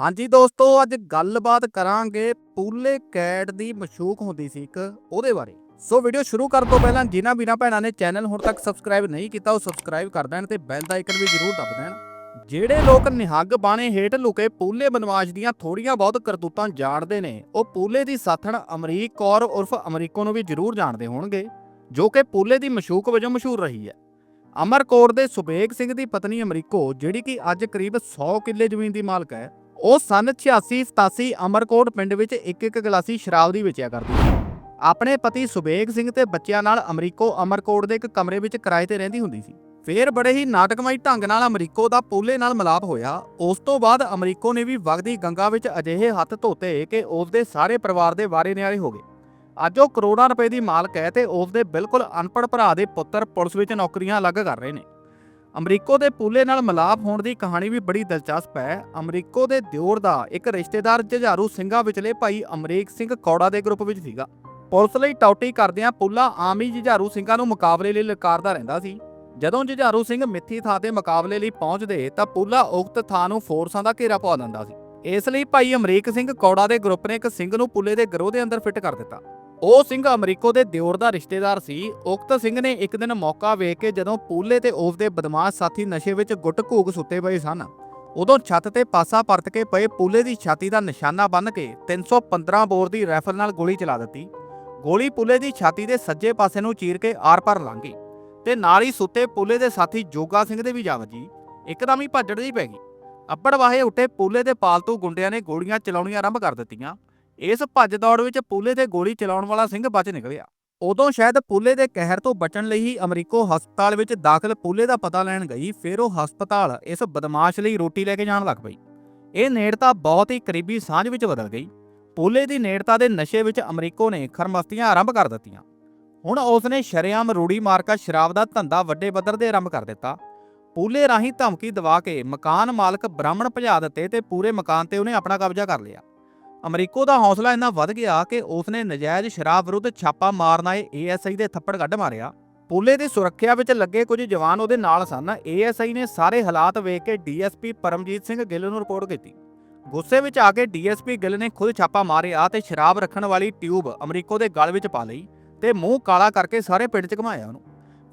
ਹਾਂਜੀ ਦੋਸਤੋ, ਅੱਜ ਗੱਲਬਾਤ ਕਰਾਂਗੇ ਪੂਲੇ ਕੈਟ ਦੀ ਮਸ਼ੂਕ ਹੁੰਦੀ ਸੀ ਇੱਕ, ਉਹਦੇ ਬਾਰੇ। ਸੋ ਵੀਡੀਓ ਸ਼ੁਰੂ ਕਰਨ ਤੋਂ ਪਹਿਲਾਂ ਜਿਨ੍ਹਾਂ ਵੀਰਾਂ ਭੈਣਾਂ ਨੇ ਚੈਨਲ ਹੁਣ ਤੱਕ ਸਬਸਕ੍ਰਾਈਬ ਨਹੀਂ ਕੀਤਾ, ਉਹ ਸਬਸਕ੍ਰਾਈਬ ਕਰ ਦੇਣ ਤੇ ਬੈਲ ਦਾ ਆਈਕਨ ਵੀ ਜ਼ਰੂਰ ਦਬ ਦੇਣ। ਜਿਹੜੇ ਲੋਕ ਨਿਹੰਗ ਬਾਣੇ ਹੇਠ ਲੁਕੇ ਪੂਲੇ ਬਨਵਾਸ ਦੀਆਂ ਥੋੜੀਆਂ ਬਹੁਤ ਕਰਤੂਤਾਂ ਜਾਣਦੇ ਨੇ, ਉਹ ਪੂਲੇ ਦੀ ਸਾਥਣ ਅਮਰੀਕ ਕੌਰ ਉਰਫ ਅਮਰੀਕੋ ਨੂੰ ਵੀ ਜ਼ਰੂਰ ਜਾਣਦੇ ਹੋਣਗੇ, ਜੋ ਕਿ ਪੂਲੇ ਦੀ ਮਸ਼ੂਕ ਵਜੋਂ ਮਸ਼ਹੂਰ ਰਹੀ ਹੈ। ਅਮਰ ਕੌਰ ਦੇ ਸੁਬੇਗ ਸਿੰਘ ਦੀ ਪਤਨੀ ਅਮਰੀਕੋ, ਜਿਹੜੀ ਕਿ ਅੱਜ ਕਰੀਬ 100 ਕਿੱਲੇ ਜ਼ਮੀਨ ਦੀ ਮਾਲਕ ਹੈ ਉਹ ਸਨ 86 87 ਅਮਰਕੋਟ ਪਿੰਡ ਵਿੱਚ ਇੱਕ ਇੱਕ ਗਲਾਸੀ ਸ਼ਰਾਬ ਦੀ ਵੇਚਿਆ ਕਰਦੀ ਸੀ। ਆਪਣੇ ਪਤੀ ਸੁਬੇਗ ਸਿੰਘ ਤੇ ਬੱਚਿਆਂ ਨਾਲ ਅਮਰੀਕੋ ਅਮਰਕੋਟ ਦੇ ਇੱਕ ਕਮਰੇ ਵਿੱਚ ਕਿਰਾਏ ਤੇ ਰਹਿੰਦੀ ਹੁੰਦੀ ਸੀ। ਫੇਰ ਬੜੇ ਹੀ ਨਾਟਕਮਈ ਢੰਗ ਨਾਲ ਅਮਰੀਕੋ ਦਾ ਪੂਲੇ ਨਾਲ ਮਿਲਾਪ ਹੋਇਆ। ਉਸ ਤੋਂ ਬਾਅਦ ਅਮਰੀਕੋ ਨੇ ਵੀ ਵਗਦੀ ਗੰਗਾ ਵਿੱਚ ਅਜਿਹੇ ਹੱਥ ਧੋਤੇ ਕਿ ਉਸ ਦੇ ਸਾਰੇ ਪਰਿਵਾਰ ਦੇ ਵਾਰੇ ਨਿਆਰੇ ਹੋ ਗਏ। ਅੱਜ ਉਹ ਕਰੋੜਾਂ ਰੁਪਏ ਦੀ ਮਾਲਕ ਹੈ ਤੇ ਉਸ ਦੇ ਬਿਲਕੁਲ ਅਨਪੜ੍ਹ ਭਰਾ ਦੇ ਪੁੱਤਰ ਪੁਲਿਸ ਵਿੱਚ ਨੌਕਰੀਆਂ ਅਲੱਗ ਕਰ ਰਹੇ ਨੇ। ਅਮਰੀਕੋ ਦੇ ਪੂਲੇ ਨਾਲ ਮਿਲਾਪ ਹੋਣ ਦੀ ਕਹਾਣੀ ਵੀ ਬੜੀ ਦਿਲਚਸਪ ਹੈ। ਅਮਰੀਕੋ ਦੇ ਦਿਓਰ ਦਾ ਇੱਕ ਰਿਸ਼ਤੇਦਾਰ ਜੁਝਾਰੂ ਸਿੰਘਾਂ ਵਿਚਲੇ ਭਾਈ ਅਮਰੀਕ ਸਿੰਘ ਕੌੜਾ ਦੇ ਗਰੁੱਪ ਵਿੱਚ ਸੀਗਾ। ਪੁਲਿਸ ਲਈ ਟੌਟੀ ਕਰਦਿਆਂ ਪੁੱਲਾ ਆਮ ਹੀ ਜੁਝਾਰੂ ਸਿੰਘਾਂ ਨੂੰ ਮੁਕਾਬਲੇ ਲਈ ਲਲਕਾਰਦਾ ਰਹਿੰਦਾ ਸੀ। ਜਦੋਂ ਜੁਝਾਰੂ ਸਿੰਘ ਮਿੱਥੀ ਥਾਂ ਤੇ ਮੁਕਾਬਲੇ ਲਈ ਪਹੁੰਚਦੇ ਤਾਂ ਪੁੱਲਾ ਉਕਤ ਥਾਂ ਨੂੰ ਫੋਰਸਾਂ ਦਾ ਘੇਰਾ ਪਾ ਦਿੰਦਾ ਸੀ। ਇਸ ਲਈ ਭਾਈ ਅਮਰੀਕ ਸਿੰਘ ਕੌੜਾ ਦੇ ਗਰੁੱਪ ਨੇ ਇੱਕ ਸਿੰਘ ਨੂੰ ਪੁੱਲੇ ਦੇ ਗਰੋਹ ਦੇ ਅੰਦਰ ਫਿੱਟ ਕਰ ਦਿੱਤਾ। ਉਹ ਸਿੰਘ ਅਮਰੀਕੋ ਦੇ ਦਿਓਰ ਦਾ ਰਿਸ਼ਤੇਦਾਰ ਸੀ। ਉਕਤ ਸਿੰਘ ਨੇ ਇੱਕ ਦਿਨ ਮੌਕਾ ਵੇਖ ਕੇ ਜਦੋਂ ਪੂਲੇ ਤੇ ਉਸ ਦੇ ਬਦਮਾਸ਼ ਸਾਥੀ ਨਸ਼ੇ ਵਿੱਚ ਗੁੱਟ ਘੂਕ ਸੁੱਤੇ ਪਏ ਸਨ, ਉਦੋਂ ਛੱਤ ਤੇ ਪਾਸਾ ਪਰਤ ਕੇ ਪਏ ਪੂਲੇ ਦੀ ਛਾਤੀ ਦਾ ਨਿਸ਼ਾਨਾ ਬੰਨ ਕੇ 315 ਬੋਰ ਦੀ ਰਾਈਫਲ ਨਾਲ ਗੋਲੀ ਚਲਾ ਦਿੱਤੀ। ਗੋਲੀ ਪੂਲੇ ਦੀ ਛਾਤੀ ਦੇ ਸੱਜੇ ਪਾਸੇ ਨੂੰ ਚੀਰ ਕੇ ਆਰ-ਪਾਰ ਲੰਘ ਗਈ ਤੇ ਨਾਲ ਹੀ ਸੁੱਤੇ ਪੂਲੇ ਦੇ ਸਾਥੀ ਜੋਗਾ ਸਿੰਘ ਦੇ ਵੀ ਜਾ ਵੱਜੀ। ਇੱਕਦਮ ਹੀ ਭੱਜੜ ਜਿਹੀ ਪੈ ਗਈ। ਅੱਪੜ ਵਾਹੇ ਉੱਤੇ ਪੂਲੇ ਦੇ ਪਾਲਤੂ ਗੁੰਡਿਆਂ ਨੇ ਗੋਲੀਆਂ ਚਲਾਉਣੀਆਂ ਆਰੰਭ ਕਰ ਦਿੱਤੀਆਂ। ਇਸ ਭੱਜ ਦੌੜ ਵਿੱਚ ਪੂਲੇ ਤੇ ਗੋਲੀ ਚਲਾਉਣ ਵਾਲਾ ਸਿੰਘ ਬਚ ਨਿਕਲਿਆ। ਉਦੋਂ ਸ਼ਾਇਦ ਪੂਲੇ ਦੇ ਕਹਿਰ ਤੋਂ ਬਚਣ ਲਈ ਹੀ ਅਮਰੀਕੋ ਹਸਪਤਾਲ ਵਿੱਚ ਦਾਖਲ ਪੂਲੇ ਦਾ ਪਤਾ ਲੈਣ ਗਈ, ਫਿਰ ਉਹ ਹਸਪਤਾਲ ਇਸ ਬਦਮਾਸ਼ ਲਈ ਰੋਟੀ ਲੈ ਕੇ ਜਾਣ ਲੱਗ ਪਈ। ਇਹ ਨੇੜਤਾ ਬਹੁਤ ਹੀ ਕਰੀਬੀ ਸਾਂਝ ਵਿੱਚ ਬਦਲ ਗਈ। ਪੂਲੇ ਦੀ ਨੇੜਤਾ ਦੇ ਨਸ਼ੇ ਵਿੱਚ ਅਮਰੀਕੋ ਨੇ ਖਰਮਸਤੀਆਂ ਆਰੰਭ ਕਰ ਦਿੱਤੀਆਂ। ਹੁਣ ਉਸ ਨੇ ਸ਼ਰੇਆਮ ਰੂੜੀ ਮਾਰਕਾ ਸ਼ਰਾਬ ਦਾ ਧੰਦਾ ਵੱਡੇ ਪੱਧਰ ਤੇ ਆਰੰਭ ਕਰ ਦਿੱਤਾ। ਪੂਲੇ ਰਾਹੀਂ ਧਮਕੀ ਦਵਾ ਕੇ ਮਕਾਨ ਮਾਲਕ ਬ੍ਰਾਹਮਣ ਭਜਾ ਦਿੱਤੇ ਤੇ ਪੂਰੇ ਮਕਾਨ ਤੇ ਉਹਨੇ ਆਪਣਾ ਕਬਜ਼ਾ ਕਰ ਲਿਆ। ਅਮਰੀਕੋ ਦਾ ਹੌਸਲਾ ਇੰਨਾ ਵੱਧ ਗਿਆ ਕਿ ਉਸਨੇ ਨਜਾਇਜ਼ ਸ਼ਰਾਬ ਵਿਰੁੱਧ ਛਾਪਾ ਮਾਰਨ ਆਏ ਏਐਸਆਈ ਦੇ ਥੱਪੜ ਕੱਢ ਮਾਰਿਆ। ਪੂਲੇ ਦੀ ਸੁਰੱਖਿਆ ਵਿੱਚ ਲੱਗੇ ਕੁਝ ਜਵਾਨ ਉਹਦੇ ਨਾਲ ਸਨ। ਏਐਸਆਈ ਨੇ ਸਾਰੇ ਹਾਲਾਤ ਵੇਖ ਕੇ ਡੀਐਸਪੀ ਪਰਮਜੀਤ ਸਿੰਘ ਗਿੱਲ ਨੂੰ ਰਿਪੋਰਟ ਕੀਤੀ। ਗੁੱਸੇ ਵਿੱਚ ਆ ਕੇ ਡੀਐਸਪੀ ਗਿੱਲ ਨੇ ਖੁਦ ਛਾਪਾ ਮਾਰਿਆ ਤੇ ਸ਼ਰਾਬ ਰੱਖਣ ਵਾਲੀ ਟਿਊਬ ਅਮਰੀਕੋ ਦੇ ਗਲ ਵਿੱਚ ਪਾ ਲਈ ਤੇ ਮੂੰਹ ਕਾਲਾ ਕਰਕੇ ਸਾਰੇ ਪਿੰਡ 'ਚ ਘਮਾਇਆ ਉਹਨੂੰ।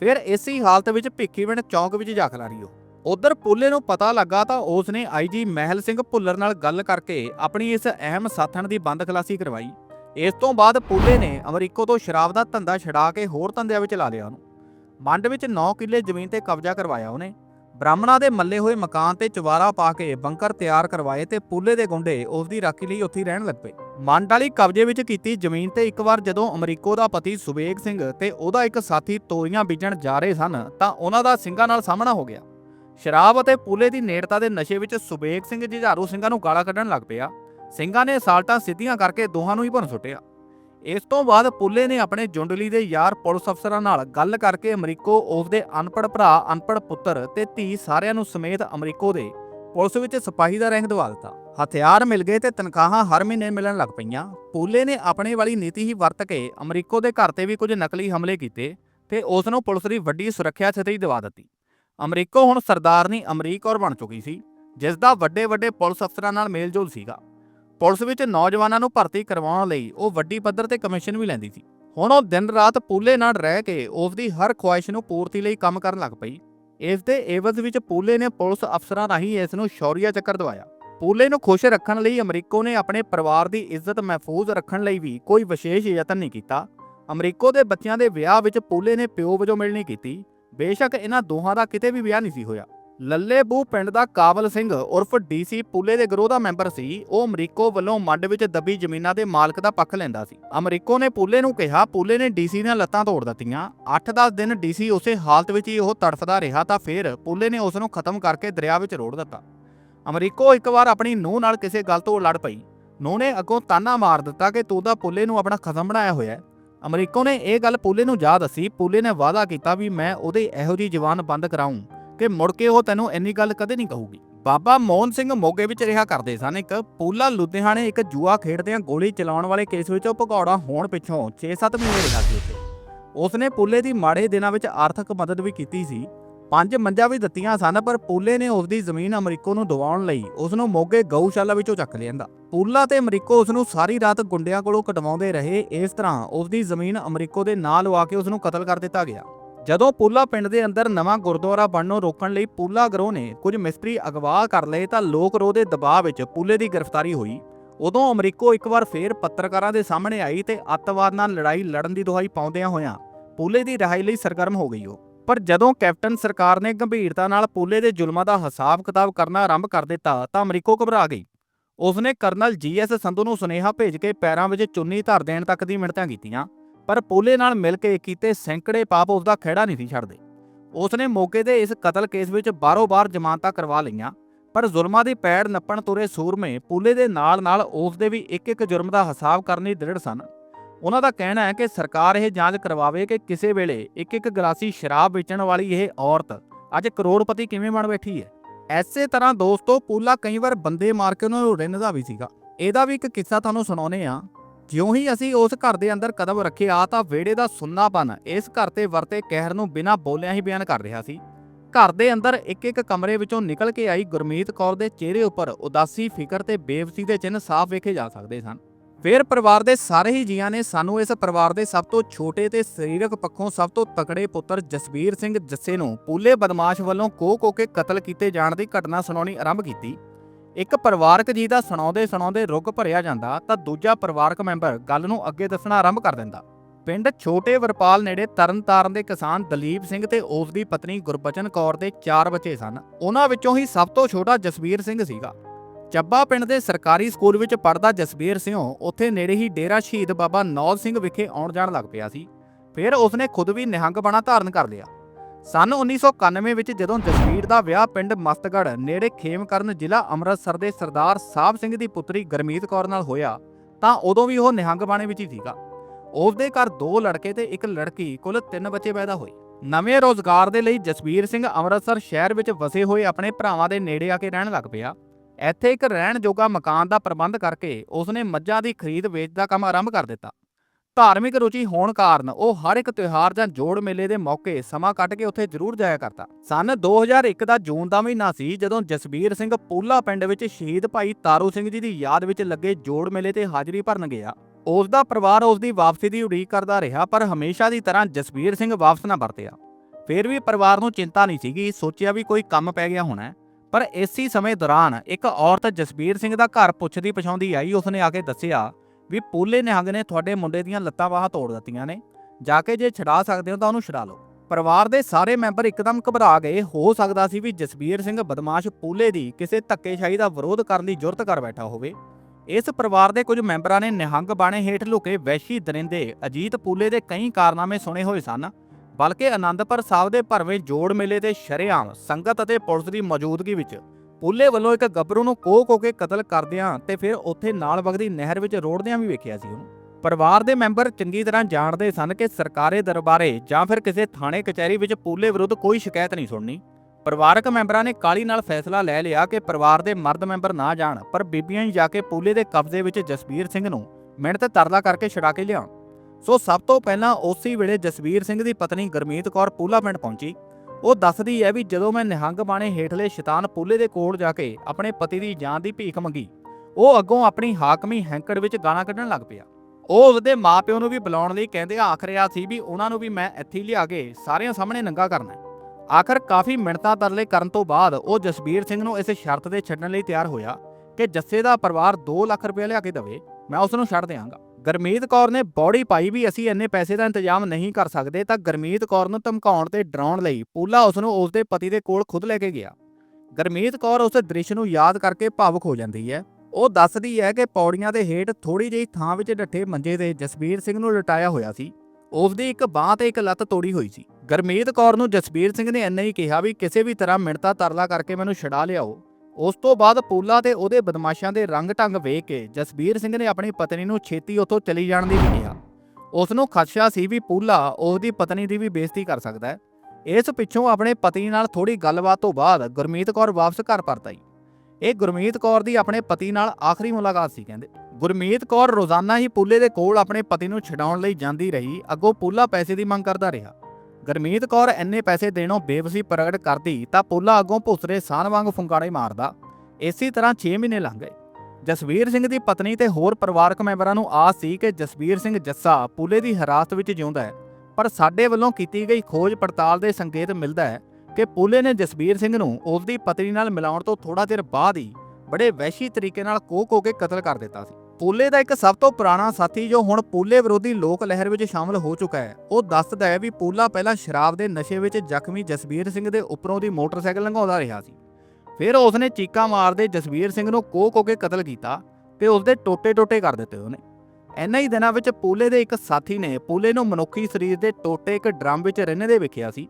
ਫਿਰ ਇਸੇ ਹਾਲਤ ਵਿੱਚ ਭਿੱਖੀਵਿੰਡ ਚੌਂਕ ਵਿੱਚ ਜਾ ਖਲਾਰੀ ਉਹ। ਉਧਰ ਪੁੱਲੇ ਨੂੰ ਪਤਾ ਲੱਗਾ ਤਾਂ ਉਸ ਨੇ ਆਈਜੀ ਮਹਿਲ ਸਿੰਘ ਭੁੱਲਰ ਨਾਲ ਗੱਲ ਕਰਕੇ ਆਪਣੀ ਇਸ ਅਹਿਮ ਸਾਥਣ ਦੀ ਬੰਦ ਖਲਾਸੀ ਕਰਵਾਈ। ਇਸ ਤੋਂ ਬਾਅਦ ਪੁੱਲੇ ਨੇ ਅਮਰੀਕੋ ਤੋਂ ਸ਼ਰਾਬ ਦਾ ਧੰਦਾ ਛਡਾ ਕੇ ਹੋਰ ਧੰਦਿਆਂ ਵਿੱਚ ਲਾ ਲਿਆ ਉਹਨੂੰ। ਮੰਡ ਵਿੱਚ 9 ਕਿੱਲੇ ਜ਼ਮੀਨ ਤੇ ਕਬਜ਼ਾ ਕਰਵਾਇਆ ਉਹਨੇ। ਬ੍ਰਾਹਮਣਾਂ ਦੇ ਮੱਲੇ ਹੋਏ ਮਕਾਨ ਤੇ ਚਵਾਰਾ ਪਾ ਕੇ ਬੰਕਰ ਤਿਆਰ ਕਰਵਾਏ ਤੇ ਪੁੱਲੇ ਦੇ ਗੁੰਡੇ ਉਸ ਦੀ ਰਾਖੀ ਲਈ ਉੱਥੇ ਰਹਿਣ ਲੱਗ ਪਏ। ਮੰਡ ਵਾਲੀ ਕਬਜ਼ੇ ਵਿੱਚ ਕੀਤੀ ਜ਼ਮੀਨ ਤੇ ਇੱਕ ਵਾਰ ਜਦੋਂ ਅਮਰੀਕੋ ਦਾ ਪਤੀ ਸੁਬੇਗ ਸਿੰਘ ਤੇ ਉਹਦਾ ਇੱਕ ਸਾਥੀ ਤੋਰੀਆਂ ਬੀਜਣ ਜਾ ਰਹੇ ਸਨ ਤਾਂ ਉਹਨਾਂ ਦਾ ਸਿੰਘਾਂ ਨਾਲ ਸਾਹਮਣਾ ਹੋ ਗਿਆ। ਸ਼ਰਾਬ ਅਤੇ ਪੂਲੇ ਦੀ ਨੇੜਤਾ ਦੇ ਨਸ਼ੇ ਵਿੱਚ ਸੁਬੇਗ ਸਿੰਘ ਜੁਝਾਰੂ ਸਿੰਘਾਂ ਨੂੰ ਗਾਲਾਂ ਕੱਢਣ ਲੱਗ ਪਿਆ। ਸਿੰਘਾਂ ਨੇ ਸਾਲਟਾਂ ਸਿੱਧੀਆਂ ਕਰਕੇ ਦੋਹਾਂ ਨੂੰ ਹੀ ਭੰਨ ਸੁੱਟਿਆ। ਇਸ ਤੋਂ ਬਾਅਦ ਪੁੱਲੇ ਨੇ ਆਪਣੇ ਜੁੰਡਲੀ ਦੇ ਯਾਰ ਪੁਲਿਸ ਅਫਸਰਾਂ ਨਾਲ ਗੱਲ ਕਰਕੇ ਅਮਰੀਕੋ ਉਸ ਦੇ ਅਨਪੜ੍ਹ ਭਰਾ, ਅਨਪੜ੍ਹ ਪੁੱਤਰ ਤੇ ਧੀ ਸਾਰਿਆਂ ਨੂੰ ਸਮੇਤ ਅਮਰੀਕੋ ਦੇ ਪੁਲਿਸ ਵਿੱਚ ਸਿਪਾਹੀ ਦਾ ਰੈਂਕ ਦਿਵਾ ਦਿੱਤਾ। ਹਥਿਆਰ ਮਿਲ ਗਏ ਤੇ ਤਨਖਾਹਾਂ ਹਰ ਮਹੀਨੇ ਮਿਲਣ ਲੱਗ ਪਈਆਂ। ਪੂਲੇ ਨੇ ਆਪਣੇ ਵਾਲੀ ਨੀਤੀ ਹੀ ਵਰਤ ਕੇ ਅਮਰੀਕੋ ਦੇ ਘਰ ਤੇ ਵੀ ਕੁਝ ਨਕਲੀ ਹਮਲੇ ਕੀਤੇ ਤੇ ਉਸ ਨੂੰ ਪੁਲਿਸ ਦੀ ਵੱਡੀ ਸੁਰੱਖਿਆ ਛਤਰੀ ਦਿਵਾ ਦਿੱਤੀ। ਅਮਰੀਕੋ ਹੁਣ ਸਰਦਾਰਨੀ ਅਮਰੀਕ ਔਰ ਬਣ ਚੁੱਕੀ ਸੀ ਜਿਸ ਦਾ ਵੱਡੇ ਵੱਡੇ ਪੁਲਿਸ ਅਫਸਰਾਂ ਨਾਲ ਮੇਲਜੋਲ ਸੀਗਾ। ਪੁਲਿਸ ਵਿੱਚ ਨੌਜਵਾਨਾਂ ਨੂੰ ਭਰਤੀ ਕਰਵਾਉਣ ਲਈ ਉਹ ਵੱਡੀ ਪੱਧਰ ਤੇ ਕਮਿਸ਼ਨ ਵੀ ਲੈਂਦੀ ਸੀ। ਹੁਣ ਉਹ ਦਿਨ ਰਾਤ ਪੂਲੇ ਨਾਲ ਰਹਿ ਕੇ ਉਸ ਦੀ ਹਰ ਖੁਆਇਸ਼ ਨੂੰ ਪੂਰਤੀ ਲਈ ਕੰਮ ਕਰਨ ਲੱਗ ਪਈ। ਇਸ ਦੇ ਏਵਜ਼ ਵਿੱਚ ਪੂਲੇ ਨੇ ਪੁਲਿਸ ਅਫਸਰਾਂ ਰਾਹੀਂ ਇਸ ਨੂੰ ਸ਼ੌਰੀਆ ਚੱਕਰ ਦਵਾਇਆ। ਪੂਲੇ ਨੂੰ ਖੁਸ਼ ਰੱਖਣ ਲਈ ਅਮਰੀਕੋ ਨੇ ਆਪਣੇ ਪਰਿਵਾਰ ਦੀ ਇੱਜ਼ਤ ਮਹਿਫੂਜ਼ ਰੱਖਣ ਲਈ ਵੀ ਕੋਈ ਵਿਸ਼ੇਸ਼ ਯਤਨ ਨਹੀਂ ਕੀਤਾ। ਅਮਰੀਕੋ ਦੇ ਬੱਚਿਆਂ ਦੇ ਵਿਆਹ ਵਿੱਚ ਪੂਲੇ ਨੇ ਪਿਓ ਵਜੋਂ ਮਿਲਣੀ ਕੀਤੀ। ਬੇਸ਼ੱਕ ਇਹਨਾਂ ਦੋਹਾਂ ਦਾ ਕਿਤੇ ਵੀ ਵਿਆਹ ਨਹੀਂ ਸੀ ਹੋਇਆ। ਲੱਲੇਬੂ ਪਿੰਡ ਦਾ ਕਾਬਲ ਸਿੰਘ ਉਰਫ ਡੀਸੀ ਪੁੱਲੇ ਦੇ ਗਰੋਹ ਦਾ ਮੈਂਬਰ ਸੀ। ਉਹ ਅਮਰੀਕੋ ਵੱਲੋਂ ਮੱਡ ਵਿੱਚ ਦੱਬੀ ਜ਼ਮੀਨਾਂ ਦੇ ਮਾਲਕ ਦਾ ਪੱਖ ਲੈਂਦਾ ਸੀ। ਅਮਰੀਕੋ ਨੇ ਪੁੱਲੇ ਨੂੰ ਕਿਹਾ, ਪੁੱਲੇ ਨੇ ਡੀਸੀ ਦੀਆਂ ਲੱਤਾਂ ਤੋੜ ਦਿੱਤੀਆਂ। 8-10 ਦਿਨ ਡੀਸੀ ਉਸੇ ਹਾਲਤ ਵਿੱਚ ਹੀ ਉਹ ਤੜਫਦਾ ਰਿਹਾ ਤਾਂ ਫਿਰ ਪੁੱਲੇ ਨੇ ਉਸ ਨੂੰ ਖਤਮ ਕਰਕੇ ਦਰਿਆ ਵਿੱਚ ਰੋੜ ਦਿੱਤਾ। ਅਮਰੀਕੋ ਇੱਕ ਵਾਰ ਆਪਣੀ ਨੂੰਹ ਨਾਲ ਕਿਸੇ ਗੱਲ ਤੋਂ ਲੜ ਪਈ। ਨੂੰਹ ਨੇ ਅੱਗੋਂ ਤਾਨਾ ਮਾਰ ਦਿੱਤਾ ਕਿ ਤੂੰ ਤਾਂ ਪੁੱਲੇ ਨੂੰ ਆਪਣਾ ਖਤਮ ਬਣਾਇਆ ਹੋਇਆ ਅਮਰੀਕੋ ਨੇ ਇਹ ਗੱਲ ਪੂਲੇ ਨੂੰ ਜਾ ਦੱਸੀ। ਪੂਲੇ ਨੇ ਵਾਅਦਾ ਕੀਤਾ ਵੀ ਮੈਂ ਉਹਦੇ ਇਹੋ ਜੀ ਜਵਾਨ ਬੰਦ ਕਰਾਊਂ ਕਿ ਮੁੜ ਕੇ ਉਹ ਤੈਨੂੰ ਇੰਨੀ ਗੱਲ ਕਦੇ ਨਹੀਂ ਕਹੂਗੀ। ਬਾਬਾ ਮੋਹਨ ਸਿੰਘ ਮੋਗੇ ਵਿੱਚ ਰਿਹਾ ਕਰਦੇ ਸਨ। ਇੱਕ ਪੂਲਾ ਲੁਧਿਆਣੇ ਇੱਕ ਜੂਆ ਖੇਡਦਿਆਂ ਗੋਲੀ ਚਲਾਉਣ ਵਾਲੇ ਕੇਸ ਵਿੱਚ ਉਹ ਭਗੌੜਾ ਹੋਣ ਪਿੱਛੋਂ 6-7 ਮਹੀਨੇ ਰਿਹਾ ਸੀ ਉੱਥੇ। ਉਸਨੇ ਪੂਲੇ ਦੀ ਮਾੜੇ ਦਿਨਾਂ ਵਿੱਚ ਆਰਥਿਕ ਮਦਦ ਵੀ ਕੀਤੀ ਸੀ। ਪੰਜ ਮੰਜਾਂ ਵੀ ਦਿੱਤੀਆਂ ਸਨ, ਪਰ ਪੂਲੇ ਨੇ ਉਸ ਦੀ ਜ਼ਮੀਨ ਅਮਰੀਕੋ ਨੂੰ ਦਿਵਾਉਣ ਲਈ ਉਸ ਨੂੰ ਮੋਗੇ ਗਊਸ਼ਾਲਾ ਵਿੱਚੋਂ ਚੱਕ ਲਿਆਂਦਾ। ਪੂਲਾ ਤੇ ਅਮਰੀਕੋ ਉਸ ਨੂੰ ਸਾਰੀ ਰਾਤ ਗੁੰਡਿਆਂ ਕੋਲੋਂ ਕਟਵਾਉਂਦੇ ਰਹੇ, ਇਸ ਤਰ੍ਹਾਂ ਉਸ ਦੀ ਜ਼ਮੀਨ ਅਮਰੀਕੋ ਦੇ ਨਾਂ ਲਵਾ ਕੇ ਉਸ ਨੂੰ ਕਤਲ ਕਰ ਦਿੱਤਾ ਗਿਆ। ਜਦੋਂ ਪੂਲਾ ਪਿੰਡ ਦੇ ਅੰਦਰ ਨਵਾਂ ਗੁਰਦੁਆਰਾ ਬਣਨੋਂ ਰੋਕਣ ਲਈ ਪੂਲਾ ਗਰੋਹ ਨੇ ਕੁਝ ਮਿਸਤਰੀ ਅਗਵਾ ਕਰ ਲਏ, ਤਾਂ ਲੋਕ ਰੋਹ ਦੇ ਦਬਾਅ ਵਿੱਚ ਪੂਲੇ ਦੀ ਗ੍ਰਿਫਤਾਰੀ ਹੋਈ। ਉਦੋਂ ਅਮਰੀਕੋ ਇੱਕ ਵਾਰ ਫੇਰ ਪੱਤਰਕਾਰਾਂ ਦੇ ਸਾਹਮਣੇ ਆਈ ਤੇ ਅੱਤਵਾਦ ਨਾਲ ਲੜਾਈ ਲੜਨ ਦੀ ਦੁਹਾਈ ਪਾਉਂਦਿਆਂ ਹੋਇਆਂ ਪੂਲੇ ਦੀ ਰਿਹਾਈ ਲਈ ਸਰਗਰਮ ਹੋ ਗਈ ਉਹ। ਪਰ ਜਦੋਂ ਕੈਪਟਨ ਸਰਕਾਰ ਨੇ ਗੰਭੀਰਤਾ ਨਾਲ ਪੂਲੇ ਦੇ ਜ਼ੁਲਮਾਂ ਦਾ ਹਿਸਾਬ ਕਿਤਾਬ ਕਰਨਾ ਆਰੰਭ ਕਰ ਦਿੱਤਾ, ਤਾਂ ਅਮਰੀਕੋ ਘਬਰਾ ਗਈ। ਉਸਨੇ ਕਰਨਲ ਜੀਐਸ ਸੰਧੂ ਨੂੰ ਸੁਨੇਹਾ ਭੇਜ ਕੇ ਪੈਰਾਂ ਵਿੱਚ ਚੁੰਨੀ ਧਰ ਦੇਣ ਤੱਕ ਦੀ ਮਿੰਟਾਂ ਕੀਤੀਆਂ, ਪਰ ਪੂਲੇ ਨਾਲ ਮਿਲ ਕੇ ਕੀਤੇ ਸੈਂਕੜੇ ਪਾਪ ਉਸ ਦਾ ਖਿਹੜਾ ਨਹੀਂ ਸੀ ਛੱਡਦੇ। ਉਸਨੇ ਮੌਕੇ ਦੇ ਇਸ ਕਤਲ ਕੇਸ ਵਿੱਚ ਬਾਰੋ-ਬਾਰ ਜ਼ਮਾਨਤਾਂ ਕਰਵਾ ਲਈਆਂ, ਪਰ ਜ਼ੁਲਮਾਂ ਦੀ ਪੈੜ ਨੱਪਣ ਤੁਰੇ ਸੂਰਮੇ ਪੂਲੇ ਦੇ ਨਾਲ-ਨਾਲ ਉਸ ਦੇ ਵੀ ਇੱਕ-ਇੱਕ ਜੁਰਮ ਦਾ ਹਿਸਾਬ ਕਰਨ ਲਈ ਦ੍ਰਿੜ ਸਨ। ਉਹਨਾਂ ਦਾ ਕਹਿਣਾ ਹੈ ਕਿ ਸਰਕਾਰ ਇਹ ਜਾਂਚ ਕਰਵਾਵੇ ਕਿ ਕਿਸੇ ਵੇਲੇ ਇੱਕ-ਇੱਕ ਗਲਾਸੀ ਸ਼ਰਾਬ ਵੇਚਣ ਵਾਲੀ ਇਹ ਔਰਤ ਅੱਜ ਕਰੋੜਪਤੀ ਕਿਵੇਂ ਬਣ ਬੈਠੀ ਹੈ। ਐਸੇ ਤਰ੍ਹਾਂ ਦੋਸਤੋ, ਪੂਲਾ ਕਈ ਵਾਰ ਬੰਦੇ ਮਾਰ ਕੇ ਉਹਨਾਂ ਨੂੰ ਰਿੰਨਦਾ ਵੀ ਸੀਗਾ। ਇਹਦਾ ਵੀ ਇੱਕ ਕਿੱਸਾ ਤੁਹਾਨੂੰ ਸੁਣਾਉਨੇ ਆ ਜਿਉਂ ਹੀ ਅਸੀਂ ਉਸ ਘਰ ਦੇ ਅੰਦਰ ਕਦਮ ਰੱਖਿਆ ਤਾਂ ਵਿਹੜੇ ਦਾ ਸੁੰਨਾਪਨ ਇਸ ਘਰ ਤੇ ਵਰਤੇ ਕਹਿਰ ਨੂੰ ਬਿਨਾਂ ਬੋਲਿਆਂ ਹੀ ਬਿਆਨ ਕਰ ਰਿਹਾ ਸੀ। ਘਰ ਦੇ ਅੰਦਰ ਇੱਕ ਇੱਕ ਕਮਰੇ ਵਿੱਚੋਂ ਨਿਕਲ ਕੇ ਆਈ ਗੁਰਮੀਤ ਕੌਰ ਦੇ ਚਿਹਰੇ ਉੱਪਰ ਉਦਾਸੀ, ਫਿਕਰ ਤੇ ਬੇਵਸੀ ਦੇ ਚਿੰਨ੍ਹ ਸਾਫ਼ ਵੇਖੇ ਜਾ ਸਕਦੇ ਸਨ। ਫਿਰ ਪਰਿਵਾਰ ਦੇ ਸਾਰੇ ਹੀ ਜੀਆਂ ਨੇ ਸਾਨੂੰ ਇਸ ਪਰਿਵਾਰ ਦੇ ਸਭ ਤੋਂ ਛੋਟੇ ਤੇ ਸਰੀਰਕ ਪੱਖੋਂ ਸਭ ਤੋਂ ਤਕੜੇ ਪੁੱਤਰ ਜਸਵੀਰ ਸਿੰਘ ਜੱਸੇ ਨੂੰ ਪੂਲੇ ਬਦਮਾਸ਼ ਵੱਲੋਂ ਕੋਹ-ਕੋਹ ਕੇ ਕਤਲ ਕੀਤੇ ਜਾਣ ਦੀ ਘਟਨਾ ਸੁਣਾਉਣੀ ਆਰੰਭ ਕੀਤੀ। ਇੱਕ ਪਰਿਵਾਰਕ ਜੀ ਦਾ ਸੁਣਾਉਂਦੇ ਸੁਣਾਉਂਦੇ ਰੁੱਗ ਭਰਿਆ ਜਾਂਦਾ ਤਾਂ ਦੂਜਾ ਪਰਿਵਾਰਕ ਮੈਂਬਰ ਗੱਲ ਨੂੰ ਅੱਗੇ ਦੱਸਣਾ ਆਰੰਭ ਕਰ ਦਿੰਦਾ। ਪਿੰਡ ਛੋਟੇ ਵਰਪਾਲ ਨੇੜੇ ਤਰਨਤਾਰਨ ਦੇ ਕਿਸਾਨ ਦਲੀਪ ਸਿੰਘ ਤੇ ਉਸ ਦੀ ਪਤਨੀ ਗੁਰਬਚਨ ਕੌਰ ਦੇ 4 ਬੱਚੇ ਸਨ। ਉਹਨਾਂ ਵਿੱਚੋਂ ਹੀ ਸਭ ਤੋਂ ਛੋਟਾ ਜਸਵੀਰ ਸਿੰਘ ਸੀਗਾ। ਚੱਬਾ ਪਿੰਡ ਦੇ ਸਰਕਾਰੀ ਸਕੂਲ ਵਿੱਚ ਪੜਦਾ ਜਸਬੀਰ ਸਿੰਘ ਉੱਥੇ ਨੇੜੇ ਹੀ ਡੇਰਾ ਸ਼ਹੀਦ ਬਾਬਾ ਨੌਲ ਸਿੰਘ ਵਿਖੇ ਆਉਣ ਜਾਣ ਲੱਗ ਪਿਆ ਸੀ। ਫਿਰ ਉਸਨੇ ਖੁਦ ਵੀ ਨਿਹੰਗ ਬਣਾ ਧਾਰਨ ਕਰ ਲਿਆ। ਸਨ 1991 ਵਿੱਚ ਜਦੋਂ ਜਸਵੀਰ ਦਾ ਵਿਆਹ ਪਿੰਡ ਮਸਤਗੜ ਨੇੜੇ ਖੇਮਕਰਨ ਜ਼ਿਲ੍ਹਾ ਅੰਮ੍ਰਿਤਸਰ ਦੇ ਸਰਦਾਰ ਸਾਹਿਬ ਸਿੰਘ ਦੀ ਪੁੱਤਰੀ ਗਰਮੀਤ ਕੌਰ ਨਾਲ ਹੋਇਆ, ਤਾਂ ਉਦੋਂ ਵੀ ਉਹ ਨਿਹੰਗ ਬਾਣੇ ਵਿੱਚ ਹੀ ਸੀਗਾ। ਉਸ ਦੇ ਘਰ ਦੋ ਲੜਕੇ ਤੇ ਇੱਕ ਲੜਕੀ, ਕੁੱਲ ਤਿੰਨ ਬੱਚੇ ਪੈਦਾ ਹੋਏ। ਨਵੇਂ ਰੋਜ਼ਗਾਰ ਦੇ ਲਈ ਜਸਵੀਰ ਸਿੰਘ ਅੰਮ੍ਰਿਤਸਰ ਸ਼ਹਿਰ ਵਿੱਚ ਵਸੇ ਹੋਏ ਆਪਣੇ ਭਰਾਵਾਂ ਦੇ ਨੇੜੇ ਆ ਕੇ ਰਹਿਣ ਲੱਗ ਪਿਆ। ਇੱਥੇ ਇੱਕ ਰਹਿਣ ਜੋਗਾ ਮਕਾਨ ਦਾ ਪ੍ਰਬੰਧ ਕਰਕੇ ਉਸਨੇ ਮੱਝਾਂ ਦੀ ਖਰੀਦ ਵੇਚ ਦਾ ਕੰਮ ਆਰੰਭ ਕਰ ਦਿੱਤਾ। ਧਾਰਮਿਕ ਰੁਚੀ ਹੋਣ ਕਾਰਨ ਉਹ ਹਰ ਇੱਕ ਤਿਉਹਾਰ ਜਾਂ ਜੋੜ ਮੇਲੇ ਦੇ ਮੌਕੇ ਸਮਾਂ ਕੱਢ ਕੇ ਉੱਥੇ ਜ਼ਰੂਰ ਜਾਇਆ ਕਰਦਾ। ਸਨ 2001 ਦਾ ਜੂਨ ਦਾ ਮਹੀਨਾ ਸੀ ਜਦੋਂ ਜਸਬੀਰ ਸਿੰਘ ਪੂਲਾ ਪਿੰਡ ਵਿੱਚ ਸ਼ਹੀਦ ਭਾਈ ਤਾਰੂ ਸਿੰਘ ਜੀ ਦੀ ਯਾਦ ਵਿੱਚ ਲੱਗੇ ਜੋੜ ਮੇਲੇ ਤੇ ਹਾਜ਼ਰੀ ਭਰਨ ਗਿਆ। ਉਸ ਦਾ ਪਰਿਵਾਰ ਉਸ ਦੀ ਵਾਪਸੀ ਦੀ ਉਡੀਕ ਕਰਦਾ ਰਿਹਾ ਪਰ ਹਮੇਸ਼ਾ ਦੀ ਤਰ੍ਹਾਂ ਜਸਬੀਰ ਸਿੰਘ ਵਾਪਸ ਨਾ ਵਰਤਿਆ। ਫਿਰ ਵੀ ਪਰਿਵਾਰ ਨੂੰ ਚਿੰਤਾ ਨਹੀਂ ਸੀਗੀ, ਸੋਚਿਆ ਵੀ ਕੋਈ ਕੰਮ ਪੈ ਗਿਆ ਹੋਣਾ। ਪਰ ਇਸੇ ਸਮੇਂ ਦੌਰਾਨ ਇੱਕ ਔਰਤ ਜਸਬੀਰ ਸਿੰਘ ਦਾ ਘਰ ਪੁੱਛਦੀ ਪਛਾਉਂਦੀ ਆਈ। ਉਸਨੇ ਆ ਕੇ ਦੱਸਿਆ ਵੀ ਪੂਲੇ ਨਿਹੰਗ ਨੇ ਤੁਹਾਡੇ ਮੁੰਡੇ ਦੀਆਂ ਲੱਤਾਂ ਬਾਹਾਂ ਤੋੜ ਦਿੱਤੀਆਂ ਨੇ। ਜਾ ਕੇ ਜੇ ਛਡਾ ਸਕਦੇ ਹੋ ਤਾਂ ਉਹਨੂੰ ਛਡਾ ਲਓ। ਪਰਿਵਾਰ ਦੇ ਸਾਰੇ ਮੈਂਬਰ ਇੱਕਦਮ ਘਬਰਾ ਗਏ। ਹੋ ਸਕਦਾ ਸੀ ਵੀ ਜਸਬੀਰ ਸਿੰਘ ਬਦਮਾਸ਼ ਪੂਲੇ ਦੀ ਕਿਸੇ ਧੱਕੇਸ਼ਾਹੀ ਦਾ ਵਿਰੋਧ ਕਰਨ ਦੀ ਜੁਰਤ ਕਰ ਬੈਠਾ ਹੋਵੇ। ਇਸ ਪਰਿਵਾਰ ਦੇ ਕੁਝ ਮੈਂਬਰਾਂ ਨੇ ਨਿਹੰਗ ਬਾਣੇ ਹੇਠ ਲੁਕੇ ਵੈਸ਼ੀ ਦਰਿੰਦੇ ਅਜੀਤ ਪੂਲੇ ਦੇ ਕਈ ਕਾਰਨਾਮੇ ਸੁਣੇ ਹੋਏ ਸਨ। ਬਲਕਿ ਆਨੰਦਪੁਰ ਸਾਹਿਬ ਦੇ ਭਰਵੇਂ ਜੋੜ ਮੇਲੇ ਤੇ ਸ਼ਰੇਆਮ ਸੰਗਤ ਅਤੇ ਪੁਲਿਸ ਦੀ ਮੌਜੂਦਗੀ ਵਿੱਚ ਪੁੱਲੇ ਵੱਲੋਂ ਇੱਕ ਗੱਭਰੂ ਨੂੰ ਕੋਹ ਕੋ ਕੇ ਕਤਲ ਕਰਦਿਆਂ ਤੇ ਫਿਰ ਉੱਥੇ ਨਾਲ ਵਗਦੀ ਨਹਿਰ ਵਿੱਚ ਰੋੜਦਿਆਂ ਵੀ ਵੇਖਿਆ ਸੀ ਉਹਨੂੰ। ਪਰਿਵਾਰ ਦੇ ਮੈਂਬਰ ਚੰਗੀ ਤਰ੍ਹਾਂ ਜਾਣਦੇ ਸਨ ਕਿ ਸਰਕਾਰੀ ਦਰਬਾਰੇ ਜਾਂ ਫਿਰ ਕਿਸੇ ਥਾਣੇ ਕਚਹਿਰੀ ਵਿੱਚ ਪੂਲੇ ਵਿਰੁੱਧ ਕੋਈ ਸ਼ਿਕਾਇਤ ਨਹੀਂ ਸੁਣਨੀ। ਪਰਿਵਾਰਕ ਮੈਂਬਰਾਂ ਨੇ ਕਾਲੀ ਨਾਲ ਫੈਸਲਾ ਲੈ ਲਿਆ ਕਿ ਪਰਿਵਾਰ ਦੇ ਮਰਦ ਮੈਂਬਰ ਨਾ ਜਾਣ, ਪਰ ਬੀਬੀਆਂ ਹੀ ਜਾ ਕੇ ਪੂਲੇ ਦੇ ਕਬਜ਼ੇ ਵਿੱਚ ਜਸਬੀਰ ਸਿੰਘ ਨੂੰ ਮਿਹਨਤ ਤਰਲਾ ਕਰਕੇ ਛੁਡਾ ਕੇ ਲਿਆਉਣ। ਸੋ ਸਭ ਤੋਂ ਪਹਿਲਾਂ ਉਸੇ ਵੇਲੇ ਜਸਵੀਰ ਸਿੰਘ ਦੀ ਪਤਨੀ ਗਰਮੀਤ ਕੌਰ ਪੂਲਾ ਪਿੰਡ ਪਹੁੰਚੀ। ਉਹ ਦੱਸਦੀ ਹੈ ਵੀ ਜਦੋਂ ਮੈਂ ਨਿਹੰਗ ਬਾਣੇ ਹੇਠਲੇ ਸ਼ੈਤਾਨ ਪੂਲੇ ਦੇ ਕੋਲ ਜਾ ਕੇ ਆਪਣੇ ਪਤੀ ਦੀ ਜਾਨ ਦੀ ਭੀਖ ਮੰਗੀ, ਉਹ ਅੱਗੋਂ ਆਪਣੀ ਹਾਕਮੀ ਹੈਂਕੜ ਵਿੱਚ ਗਾਣਾ ਕੱਢਣ ਲੱਗ ਪਿਆ। ਉਹ ਉਹਦੇ ਮਾਪਿਓ ਨੂੰ ਵੀ ਬੁਲਾਉਣ ਲਈ ਕਹਿੰਦੇ ਆਖ ਰਿਹਾ ਸੀ ਵੀ ਉਹਨਾਂ ਨੂੰ ਵੀ ਮੈਂ ਇੱਥੇ ਲਿਆ ਕੇ ਸਾਰਿਆਂ ਸਾਹਮਣੇ ਨੰਗਾ ਕਰਨਾ ਆਖਰ ਕਾਫੀ ਮਿੰਟਾਂ ਤਰਲੇ ਕਰਨ ਤੋਂ ਬਾਅਦ ਉਹ ਜਸਬੀਰ ਸਿੰਘ ਨੂੰ ਇਸ ਸ਼ਰਤ ਤੇ ਛੱਡਣ ਲਈ ਤਿਆਰ ਹੋਇਆ ਕਿ ਜੱਸੇ ਦਾ ਪਰਿਵਾਰ 2 ਲੱਖ ਰੁਪਏ ਲਿਆ ਕੇ ਦੇਵੇ, ਮੈਂ ਉਸ ਨੂੰ ਛੱਡ ਦਿਆਂਗਾ। ਗਰਮੀਤ ਕੌਰ ਨੇ ਬੌੜੀ ਪਾਈ ਵੀ ਅਸੀਂ ਇੰਨੇ ਪੈਸੇ ਦਾ ਇੰਤਜ਼ਾਮ ਨਹੀਂ ਕਰ ਸਕਦੇ, ਤਾਂ ਗਰਮੀਤ ਕੌਰ ਨੂੰ ਧਮਕਾਉਣ ਤੇ ਡਰਾਉਣ ਲਈ ਪੂਲਾ ਉਸ ਨੂੰ ਉਸ ਦੇ ਪਤੀ ਦੇ ਕੋਲ ਖੁਦ ਲੈ ਕੇ ਗਿਆ। ਗਰਮੀਤ ਕੌਰ ਉਸ ਦ੍ਰਿਸ਼ ਨੂੰ ਯਾਦ ਕਰਕੇ ਭਾਵੁਕ ਹੋ ਜਾਂਦੀ ਹੈ। ਉਹ ਦੱਸਦੀ ਹੈ ਕਿ ਪੌੜੀਆਂ ਦੇ ਹੇਠ ਥੋੜੀ ਜਿਹੀ ਥਾਂ ਵਿੱਚ ਡੱਠੇ ਮੰਜੇ ਤੇ ਜਸਬੀਰ ਸਿੰਘ ਨੂੰ ਲਟਾਇਆ ਹੋਇਆ ਸੀ। ਉਸ ਦੀ ਇੱਕ ਬਾਹ ਤੇ ਇੱਕ ਲੱਤ ਤੋੜੀ ਹੋਈ ਸੀ। ਗਰਮੀਤ ਕੌਰ ਨੂੰ ਜਸਬੀਰ ਸਿੰਘ ਨੇ ਇੰਨਾ ਹੀ ਕਿਹਾ ਵੀ ਕਿਸੇ ਵੀ ਤਰ੍ਹਾਂ ਮਿੰਟਾ ਤਰਲਾ ਕਰਕੇ ਮੈਨੂੰ ਛਡਾ ਲਿਆਓ। ਉਸ ਤੋਂ ਬਾਅਦ ਪੂਲਾ ਤੇ ਉਹਦੇ ਬਦਮਾਸ਼ਾਂ ਦੇ ਰੰਗ ਢੰਗ ਵੇਖ ਕੇ ਜਸਬੀਰ ਸਿੰਘ ਨੇ ਆਪਣੀ ਪਤਨੀ ਨੂੰ ਛੇਤੀ ਉੱਥੋਂ ਚਲੀ ਜਾਣ ਦੀ ਵੀ ਕਿਹਾ। ਉਸ ਨੂੰ ਖਦਸ਼ਾ ਸੀ ਵੀ ਪੂਲਾ ਉਸ ਪਤਨੀ ਦੀ ਵੀ ਬੇਇੱਜ਼ਤੀ ਕਰ ਸਕਦਾ ਹੈ। ਇਸ ਪਿੱਛੋਂ ਆਪਣੇ ਪਤੀ ਨਾਲ ਥੋੜੀ ਗੱਲਬਾਤ ਤੋਂ ਬਾਅਦ ਗੁਰਮੀਤ ਕੌਰ ਵਾਪਸ ਘਰ ਪਰਤ ਆਈ। ਇਹ ਗੁਰਮੀਤ ਕੌਰ ਦੀ ਆਪਣੇ ਪਤੀ ਨਾਲ ਆਖਰੀ ਮੁਲਾਕਾਤ ਸੀ ਕਹਿੰਦੇ। ਗੁਰਮੀਤ ਕੌਰ ਰੋਜ਼ਾਨਾ ਹੀ ਪੂਲੇ ਦੇ ਕੋਲ ਆਪਣੇ ਪਤੀ ਨੂੰ ਛਡਾਉਣ ਲਈ ਜਾਂਦੀ ਰਹੀ, ਅੱਗੋਂ ਪੂਲਾ ਪੈਸੇ ਦੀ ਮੰਗ ਕਰਦਾ ਰਿਹਾ। ਗਰਮੀਤ ਕੌਰ ਇੰਨੇ ਪੈਸੇ ਦੇਣੋਂ ਬੇਵਸੀ ਪ੍ਰਗਟ ਕਰਦੀ ਤਾਂ ਪੋਲਾ ਅੱਗੋਂ ਭੁਸਰੇ ਸਾਨ ਵਾਂਗ ਫੁੰਕਾੜੇ ਮਾਰਦਾ। ਇਸੇ ਤਰ੍ਹਾਂ 6 ਮਹੀਨੇ ਲੰਘ ਗਏ। ਜਸਵੀਰ ਸਿੰਘ ਦੀ ਪਤਨੀ ਤੇ ਹੋਰ ਪਰਿਵਾਰਕ ਮੈਂਬਰਾਂ ਨੂੰ ਆਸ ਸੀ ਕਿ ਜਸਵੀਰ ਸਿੰਘ ਜੱਸਾ ਪੂਲੇ ਦੀ ਹਿਰਾਸਤ ਵਿੱਚ ਜਿਉਂਦਾ ਹੈ। ਪਰ ਸਾਡੇ ਵੱਲੋਂ ਕੀਤੀ ਗਈ ਖੋਜ ਪੜਤਾਲ ਦੇ ਸੰਕੇਤ ਮਿਲਦਾ ਹੈ ਕਿ ਪੂਲੇ ਨੇ ਜਸਵੀਰ ਸਿੰਘ ਨੂੰ ਉਸ ਦੀ ਪਤਨੀ ਨਾਲ ਮਿਲਾਉਣ ਤੋਂ ਥੋੜਾ ਚਿਰ ਬਾਅਦ ਹੀ ਬੜੇ ਵੈਸ਼ੀ ਤਰੀਕੇ ਨਾਲ ਕੋਹ-ਕੋ ਕੇ ਕਤਲ ਕਰ ਦਿੱਤਾ ਸੀ। ਪੂਲੇ ਦਾ ਇੱਕ ਸਭ ਤੋਂ ਪੁਰਾਣਾ ਸਾਥੀ ਜੋ ਹੁਣ ਪੂਲੇ ਵਿਰੋਧੀ ਲੋਕ ਲਹਿਰ ਵਿੱਚ ਸ਼ਾਮਲ ਹੋ ਚੁੱਕਾ ਹੈ, ਉਹ ਦੱਸਦਾ ਹੈ ਵੀ ਪੂਲਾ ਪਹਿਲਾਂ ਸ਼ਰਾਬ ਦੇ ਨਸ਼ੇ ਵਿੱਚ ਜ਼ਖਮੀ ਜਸਬੀਰ ਸਿੰਘ ਦੇ ਉੱਪਰੋਂ ਦੀ ਮੋਟਰਸਾਈਕਲ ਲੰਘਾਉਂਦਾ ਰਿਹਾ ਸੀ। ਫਿਰ ਉਸਨੇ ਚੀਕਾਂ ਮਾਰਦੇ ਜਸਬੀਰ ਸਿੰਘ ਨੂੰ ਕੋਹ-ਕੋ ਕੇ ਕਤਲ ਕੀਤਾ ਤੇ ਉਸਦੇ ਟੋਟੇ-ਟੋਟੇ ਕਰ ਦਿੱਤੇ ਉਹਨੇ। ਐਨਾ ਹੀ ਦਿਨਾਂ ਵਿੱਚ ਪੂਲੇ ਦੇ ਇੱਕ ਸਾਥੀ ਨੇ ਪੂਲੇ ਨੂੰ ਮਨੁੱਖੀ ਸਰੀਰ ਦੇ ਟੋਟੇ ਇੱਕ ਡਰਮ ਵਿੱਚ ਰਹਿੰਦੇ ਦੇ ਵੇਖਿਆ ਸੀ।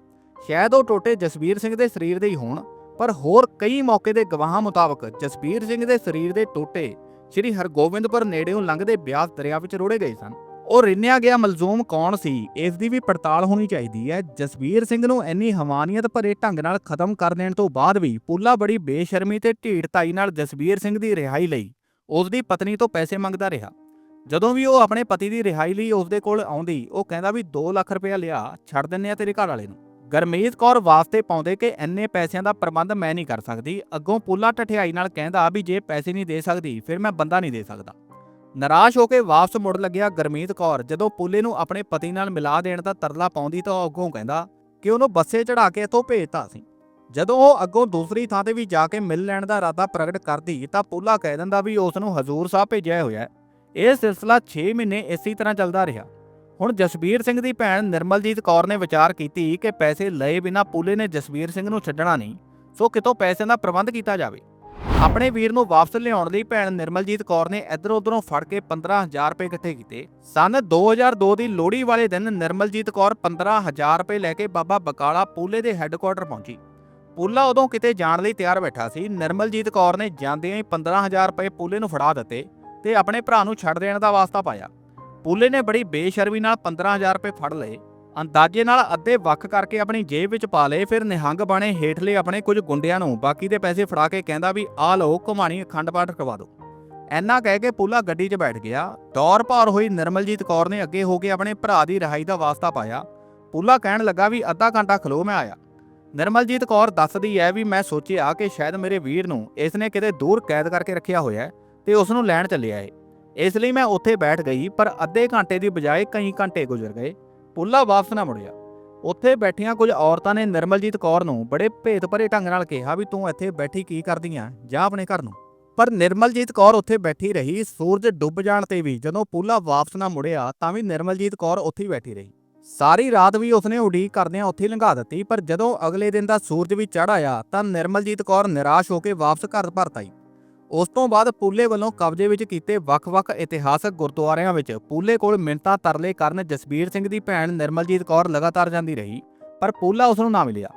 ਸ਼ਾਇਦ ਉਹ ਟੋਟੇ ਜਸਬੀਰ ਸਿੰਘ ਦੇ ਸਰੀਰ ਦੇ ਹੀ ਹੋਣ, ਪਰ ਹੋਰ ਕਈ ਮੌਕੇ ਦੇ ਗਵਾਹਾਂ ਮੁਤਾਬਕ ਜਸਬੀਰ ਸਿੰਘ ਦੇ ਸਰੀਰ ਦੇ ਟੋਟੇ ਸ਼੍ਰੀ ਹਰਗੋਬਿੰਦਪੁਰ ਨੇੜਿਓਂ ਲੰਘਦੇ ਬਿਆਸ ਦਰਿਆ ਵਿੱਚ ਰੋੜੇ ਗਏ ਸਨ। ਉਹ ਰਿੰਨਿਆ ਗਿਆ ਮਲਜ਼ੂਮ ਕੌਣ ਸੀ? ਇਸ ਦੀ ਵੀ ਪੜਤਾਲ ਹੋਣੀ ਚਾਹੀਦੀ ਹੈ। ਜਸਵੀਰ ਸਿੰਘ ਨੂੰ ਇੰਨੀ ਹਵਾਨੀਅਤ ਭਰੇ ਢੰਗ ਨਾਲ ਖਤਮ ਕਰ ਦੇਣ ਤੋਂ ਬਾਅਦ ਵੀ ਪੁੱਲਾ ਬੜੀ ਬੇਸ਼ਰਮੀ ਤੇ ਢੀਠਤਾਈ ਨਾਲ ਜਸਵੀਰ ਸਿੰਘ ਦੀ ਰਿਹਾਈ ਲਈ ਉਸ ਦੀ ਪਤਨੀ ਤੋਂ ਪੈਸੇ ਮੰਗਦਾ ਰਿਹਾ। ਜਦੋਂ ਵੀ ਉਹ ਆਪਣੇ ਪਤੀ ਦੀ ਰਿਹਾਈ ਲਈ ਉਸ ਦੇ ਕੋਲ ਆਉਂਦੀ, ਉਹ ਕਹਿੰਦਾ ਵੀ 2 ਲੱਖ ਰੁਪਇਆ ਲਿਆ, ਛੱਡ ਦਿੰਨੇ ਆ ਤੇਰੇ ਘਰ ਵਾਲੇ ਨੂੰ। ਗਰਮੀਤ ਕੌਰ ਵਾਸਤੇ ਪਾਉਂਦੇ ਕਿ ਇੰਨੇ ਪੈਸਿਆਂ ਦਾ ਪ੍ਰਬੰਧ ਮੈਂ ਨਹੀਂ ਕਰ ਸਕਦੀ। ਅੱਗੋਂ ਪੁੱਲਾ ਠਠਿਆਈ ਨਾਲ ਕਹਿੰਦਾ ਵੀ ਜੇ ਪੈਸੇ ਨਹੀਂ ਦੇ ਸਕਦੀ, ਫਿਰ ਮੈਂ ਬੰਦਾ ਨਹੀਂ ਦੇ ਸਕਦਾ। ਨਿਰਾਸ਼ ਹੋ ਕੇ ਵਾਪਸ ਮੁੜ ਲੱਗਿਆ ਗਰਮੀਤ ਕੌਰ। ਜਦੋਂ ਪੁੱਲੇ ਨੂੰ ਆਪਣੇ ਪਤੀ ਨਾਲ ਮਿਲਾ ਦੇਣ ਦਾ ਤਰਲਾ ਪਾਉਂਦੀ ਤਾਂ ਉਹ ਅੱਗੋਂ ਕਹਿੰਦਾ ਕਿ ਉਹਨੂੰ ਬੱਸੇ ਚੜਾ ਕੇ ਇੱਥੋਂ ਭੇਜਤਾ ਸੀ। ਜਦੋਂ ਉਹ ਅੱਗੋਂ ਦੂਸਰੀ ਥਾਂ ਤੇ ਵੀ ਜਾ ਕੇ ਮਿਲ ਲੈਣ ਦਾ ਇਰਾਦਾ ਪ੍ਰਗਟ ਕਰਦੀ ਤਾਂ ਪੁੱਲਾ ਕਹਿ ਦਿੰਦਾ ਵੀ ਉਸ ਨੂੰ ਹਜ਼ੂਰ ਸਾਹਿਬ ਭੇਜਿਆ ਹੋਇਆ ਇਹ ਸਿਲਸਿਲਾ 6 ਮਹੀਨੇ ਇਸੇ ਤਰ੍ਹਾਂ ਚੱਲਦਾ ਰਿਹਾ। ਹੁਣ ਜਸਬੀਰ ਸਿੰਘ ਦੀ ਭੈਣ ਨਿਰਮਲਜੀਤ ਕੌਰ ਨੇ ਵਿਚਾਰ ਕੀਤੀ ਕਿ ਪੈਸੇ ਲਏ ਬਿਨਾ ਪੂਲੇ ਨੇ ਜਸਬੀਰ ਸਿੰਘ ਨੂੰ ਛੱਡਣਾ ਨਹੀਂ, ਸੋ ਕਿਤੋਂ ਪੈਸਿਆਂ ਦਾ ਪ੍ਰਬੰਧ ਕੀਤਾ ਜਾਵੇ। ਆਪਣੇ ਵੀਰ ਨੂੰ ਵਾਪਸ ਲਿਆਉਣ ਲਈ ਭੈਣ ਨਿਰਮਲਜੀਤ ਕੌਰ ਨੇ ਇੱਧਰੋਂ ਉੱਧਰੋਂ ਫੜ ਕੇ 15000 ਰੁਪਏ ਇਕੱਠੇ ਕੀਤੇ। ਸਨ 2002 ਦੀ ਲੋਹੜੀ ਵਾਲੇ ਦਿਨ ਨਿਰਮਲਜੀਤ ਕੌਰ 15000 ਰੁਪਏ ਲੈ ਕੇ ਬਾਬਾ ਬਕਾਲਾ ਪੂਲੇ ਦੇ ਹੈੱਡਕੁਆਟਰ ਪਹੁੰਚੀ। ਪੂਲਾ ਉਦੋਂ ਕਿਤੇ ਜਾਣ ਲਈ ਤਿਆਰ ਬੈਠਾ ਸੀ। ਨਿਰਮਲਜੀਤ ਕੌਰ ਨੇ ਜਾਂਦਿਆਂ ਹੀ 15000 ਰੁਪਏ ਪੂਲੇ ਨੂੰ ਫੜਾ ਦਿੱਤੇ ਤੇ ਆਪਣੇ ਭਰਾ ਨੂੰ ਛੱਡ ਦੇਣ ਦਾ ਵਾਸਤਾ ਪਾਇਆ। ਪੂਲੇ ਨੇ ਬੜੀ ਬੇਸ਼ਰਮੀ ਨਾਲ 15000 ਰੁਪਏ ਫੜ ਲਏ। ਅੰਦਾਜ਼ੇ ਨਾਲ ਅੱਧੇ ਵੱਖ ਕਰਕੇ ਆਪਣੀ ਜੇਬ ਵਿੱਚ ਪਾ ਲਏ, ਫਿਰ ਨਿਹੰਗ ਬਾਣੇ ਹੇਠਲੇ ਆਪਣੇ ਕੁਝ ਗੁੰਡਿਆਂ ਨੂੰ ਬਾਕੀ ਦੇ ਪੈਸੇ ਫੜਾ ਕੇ ਕਹਿੰਦਾ ਵੀ, ਆ ਲਓ, ਘੁਮਾਣੀ ਅਖੰਡ ਪਾਠ ਕਰਵਾ ਦਿਓ। ਐਨਾ ਕਹਿ ਕੇ ਪੂਲਾ ਗੱਡੀ 'ਚ ਬੈਠ ਗਿਆ। ਦੌਰ ਭਾਰ ਹੋਈ ਨਿਰਮਲਜੀਤ ਕੌਰ ਨੇ ਅੱਗੇ ਹੋ ਕੇ ਆਪਣੇ ਭਰਾ ਦੀ ਰਿਹਾਈ ਦਾ ਵਾਸਤਾ ਪਾਇਆ। ਪੂਲਾ ਕਹਿਣ ਲੱਗਾ ਵੀ, ਅੱਧਾ ਘੰਟਾ ਖਲੋ, ਮੈਂ ਆਇਆ। ਨਿਰਮਲਜੀਤ ਕੌਰ ਦੱਸਦੀ ਹੈ ਵੀ, ਮੈਂ ਸੋਚਿਆ ਕਿ ਸ਼ਾਇਦ ਮੇਰੇ ਵੀਰ ਨੂੰ ਇਸ ਨੇ ਕਿਤੇ ਦੂਰ ਕੈਦ ਕਰਕੇ ਰੱਖਿਆ ਹੋਇਆ ਹੈ ਤੇ ਉਸ ਨੂੰ ਲੈਣ ਚੱਲਿਆ ਏ। ਇਸ ਲਈ ਮੈਂ ਉੱਥੇ ਬੈਠ ਗਈ, ਪਰ ਅੱਧੇ ਘੰਟੇ ਦੀ ਬਜਾਏ ਕਈ ਘੰਟੇ ਗੁਜ਼ਰ ਗਏ। ਪੁੱਲਾ ਵਾਪਸ ਨਾ ਮੁੜਿਆ। ਉੱਥੇ ਬੈਠੀਆਂ ਕੁਝ ਔਰਤਾਂ ਨੇ ਨਿਰਮਲਜੀਤ ਕੌਰ ਨੂੰ ਬੜੇ ਭੇਤ ਭਰੇ ਢੰਗ ਨਾਲ ਕਿਹਾ ਵੀ ਤੂੰ ਇੱਥੇ ਬੈਠੀ ਕੀ ਕਰਦੀ ਆਂ, ਜਾ ਆਪਣੇ ਘਰ ਨੂੰ। ਪਰ ਨਿਰਮਲਜੀਤ ਕੌਰ ਉੱਥੇ ਬੈਠੀ ਰਹੀ, ਸੂਰਜ ਡੁੱਬ ਜਾਣ ਤੇ ਵੀ ਜਦੋਂ ਪੁੱਲਾ ਵਾਪਸ ਨਾ ਮੁੜਿਆ, ਤਾਂ ਵੀ ਨਿਰਮਲਜੀਤ ਕੌਰ ਉੱਥੇ ਹੀ ਬੈਠੀ ਰਹੀ। ਸਾਰੀ ਰਾਤ ਵੀ ਉਸਨੇ ਉਡੀਕ ਕਰਦਿਆਂ ਉੱਥੇ ਹੀ ਲੰਘਾ ਦਿੱਤੀ, ਪਰ ਜਦੋਂ ਅਗਲੇ ਦਿਨ ਦਾ ਸੂਰਜ ਵੀ ਚੜ੍ਹ ਆਇਆ, ਤਾਂ ਨਿਰਮਲਜੀਤ ਕੌਰ ਨਿਰਾਸ਼ ਹੋ ਕੇ ਵਾਪਸ ਘਰ ਪਰਤ ਆਈ। ਉਸ ਤੋਂ ਬਾਅਦ ਪੂਲੇ ਵੱਲੋਂ ਕਬਜ਼ੇ ਵਿੱਚ ਕੀਤੇ ਵੱਖ-ਵੱਖ ਇਤਿਹਾਸਕ ਗੁਰਦੁਆਰਿਆਂ ਵਿੱਚ ਪੂਲੇ ਕੋਲ ਮਿੰਤਾਂ ਤਰਲੇ ਕਰਨ ਜਸਬੀਰ ਸਿੰਘ ਦੀ ਭੈਣ ਨਿਰਮਲਜੀਤ ਕੌਰ ਲਗਾਤਾਰ ਜਾਂਦੀ ਰਹੀ, ਪਰ ਪੂਲਾ ਉਸ ਨੂੰ ਨਾ ਮਿਲਿਆ।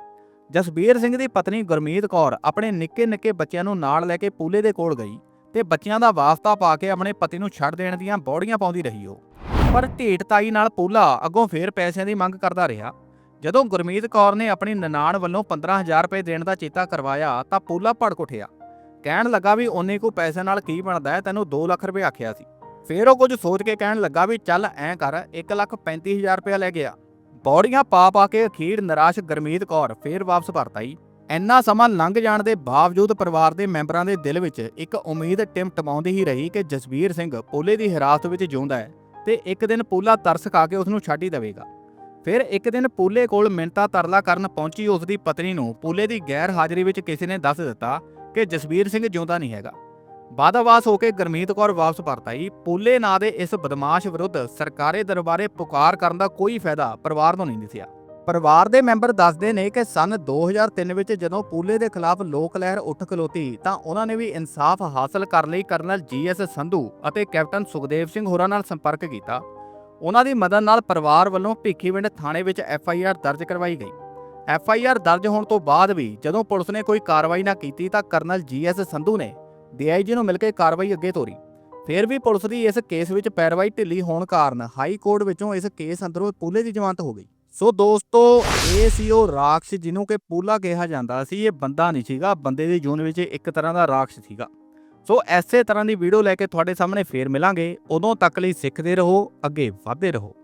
ਜਸਬੀਰ ਸਿੰਘ ਦੀ ਪਤਨੀ ਗੁਰਮੀਤ ਕੌਰ ਆਪਣੇ ਨਿੱਕੇ-ਨਿੱਕੇ ਬੱਚਿਆਂ ਨੂੰ ਨਾਲ ਲੈ ਕੇ ਪੂਲੇ ਦੇ ਕੋਲ ਗਈ ਤੇ ਬੱਚਿਆਂ ਦਾ ਵਾਸਤਾ ਪਾ ਕੇ ਆਪਣੇ ਪਤੀ ਨੂੰ ਛੱਡ ਦੇਣ ਦੀਆਂ ਬੌੜੀਆਂ ਪਾਉਂਦੀ ਰਹੀ ਉਹ। ਪਰ ਢੀਠਤਾਈ ਨਾਲ ਪੂਲਾ ਅੱਗੋਂ ਫੇਰ ਪੈਸਿਆਂ ਦੀ ਮੰਗ ਕਰਦਾ ਰਿਹਾ। ਜਦੋਂ ਗੁਰਮੀਤ ਕੌਰ ਨੇ ਆਪਣੀ ਨਨਾਣ ਵੱਲੋਂ 15000 ਰੁਪਏ ਦੇਣ ਦਾ ਚੇਤਾ ਕਰਵਾਇਆ ਤਾਂ ਪੂਲਾ ਭੜਕ ਉੱਠਿਆ। ਕਹਿਣ ਲੱਗਾ ਵੀ ਉਹਨੇ ਕੋ ਪੈਸੇ ਨਾਲ ਕੀ ਬਣਦਾ ਹੈ, ਤੈਨੂੰ 2 ਲੱਖ ਰੁਪਏ ਆਖਿਆ ਸੀ। ਫੇਰ ਉਹ ਕੁਝ ਸੋਚ ਕੇ ਕਹਿਣ ਲੱਗਾ ਵੀ ਚੱਲ ਐਂ ਕਰ 1 ਲੱਖ 35000 ਰੁਪਏ ਲੈ ਗਿਆ ਬੌੜੀਆਂ ਪਾ ਪਾ ਕੇ ਅਖੀਰ ਨਿਰਾਸ਼ ਗਰਮੀਤ ਕੌਰ ਫੇਰ ਵਾਪਸ ਪਰਤ ਇੰਨਾ ਸਮਾਂ ਲੰਘ ਜਾਣ ਦੇ ਬਾਵਜੂਦ ਪਰਿਵਾਰ ਦੇ ਮੈਂਬਰਾਂ ਦੇ ਦਿਲ ਵਿੱਚ ਇੱਕ ਉਮੀਦ ਟਿਮਟਮਾਉਂਦੀ ਹੀ ਰਹੀ ਕਿ ਜਸਵੀਰ ਸਿੰਘ ਪੋਲੇ ਦੀ ਹਿਰਾਸਤ ਵਿੱਚ ਜਿਉਂਦਾ ਹੈ ਤੇ ਇੱਕ ਦਿਨ ਪੂਲਾ ਤਰਸ ਖਾ ਕੇ ਉਸ ਨੂੰ ਛੱਡ ਹੀ ਦੇਵੇਗਾ। ਫਿਰ ਇੱਕ ਦਿਨ ਪੂਲੇ ਕੋਲ ਮਿੰਤਾ ਤਰਲਾ ਕਰਨ ਪਹੁੰਚੀ ਉਸ ਦੀ ਪਤਨੀ ਨੂੰ ਪੂਲੇ ਦੀ ਗੈਰ ਹਾਜ਼ਰੀ ਵਿੱਚ ਕਿਸੇ ਨੇ ਦੱਸ ਦਿੱਤਾ ਕਿ ਜਸਵੀਰ ਸਿੰਘ ਜਿਉਂਦਾ ਨਹੀਂ ਹੈਗਾ। ਬਾਦਾਵਾਸ ਹੋ ਕੇ ਗਰਮੀਤ ਕੌਰ ਵਾਪਸ ਪਰਤ ਆਈ ਪੂਲੇ ਨਾਂ ਦੇ ਇਸ ਬਦਮਾਸ਼ ਵਿਰੁੱਧ ਸਰਕਾਰੇ ਦਰਬਾਰੇ ਪੁਕਾਰ ਕਰਨ ਦਾ ਕੋਈ ਫਾਇਦਾ ਪਰਿਵਾਰ ਨੂੰ ਨਹੀਂ ਦਿਸਿਆ। ਪਰਿਵਾਰ ਦੇ ਮੈਂਬਰ ਦੱਸਦੇ ਨੇ ਕਿ ਸਨ 2003 ਵਿੱਚ ਜਦੋਂ ਪੂਲੇ ਦੇ ਖਿਲਾਫ ਲੋਕ ਲਹਿਰ ਉੱਠ ਖਲੋਤੀ, ਤਾਂ ਉਹਨਾਂ ਨੇ ਵੀ ਇਨਸਾਫ ਹਾਸਲ ਕਰਨ ਲਈ ਕਰਨਲ ਜੀਐਸ ਸੰਧੂ ਅਤੇ ਕੈਪਟਨ ਸੁਖਦੇਵ ਸਿੰਘ ਹੋਰਾਂ ਨਾਲ ਸੰਪਰਕ ਕੀਤਾ। ਉਹਨਾਂ ਦੀ ਮਦਦ ਨਾਲ ਪਰਿਵਾਰ ਵੱਲੋਂ ਭਿੱਖੀਵਿੰਡ ਥਾਣੇ ਵਿੱਚ ਐਫਆਈਆਰ ਦਰਜ ਕਰਵਾਈ ਗਈ। ਐੱਫ ਆਈ ਆਰ ਦਰਜ ਹੋਣ ਤੋਂ ਬਾਅਦ ਵੀ ਜਦੋਂ ਪੁਲਿਸ ਨੇ ਕੋਈ ਕਾਰਵਾਈ ਨਾ ਕੀਤੀ ਤਾਂ ਕਰਨਲ ਜੀ ਜੀਐਸ ਸੰਧੂ ਨੇ ਡੀਆਈਜੀ ਨੂੰ ਮਿਲ ਕੇ ਕਾਰਵਾਈ ਅੱਗੇ ਤੋਰੀ। ਫਿਰ ਵੀ ਪੁਲਿਸ ਦੀ ਇਸ ਕੇਸ ਵਿੱਚ ਪੈਰਵਾਈ ਢਿੱਲੀ ਹੋਣ ਕਾਰਨ ਹਾਈ ਕੋਰਟ ਵਿੱਚੋਂ ਇਸ ਕੇਸ ਅੰਦਰੋਂ ਪੂਲੇ ਦੀ ਜ਼ਮਾਨਤ ਹੋ ਗਈ। ਸੋ ਦੋਸਤੋ, ਇਹ ਸੀ ਉਹ ਰਾਖਸ਼ ਜਿਹਨੂੰ ਕਿ ਪੂਲਾ ਕਿਹਾ ਜਾਂਦਾ ਸੀ, ਇਹ ਬੰਦਾ ਨਹੀਂ ਸੀਗਾ, ਬੰਦੇ ਦੀ ਜੂਨ ਵਿੱਚ ਇੱਕ ਤਰ੍ਹਾਂ ਦਾ ਰਾਖਸ਼ ਸੀਗਾ। ਸੋ ਐਸੇ ਤਰ੍ਹਾਂ ਦੀ ਵੀਡੀਓ ਲੈ ਕੇ ਤੁਹਾਡੇ ਸਾਹਮਣੇ ਫੇਰ ਮਿਲਾਂਗੇ। ਉਦੋਂ ਤੱਕ ਲਈ ਸਿੱਖਦੇ ਰਹੋ, ਅੱਗੇ ਵਧਦੇ ਰਹੋ।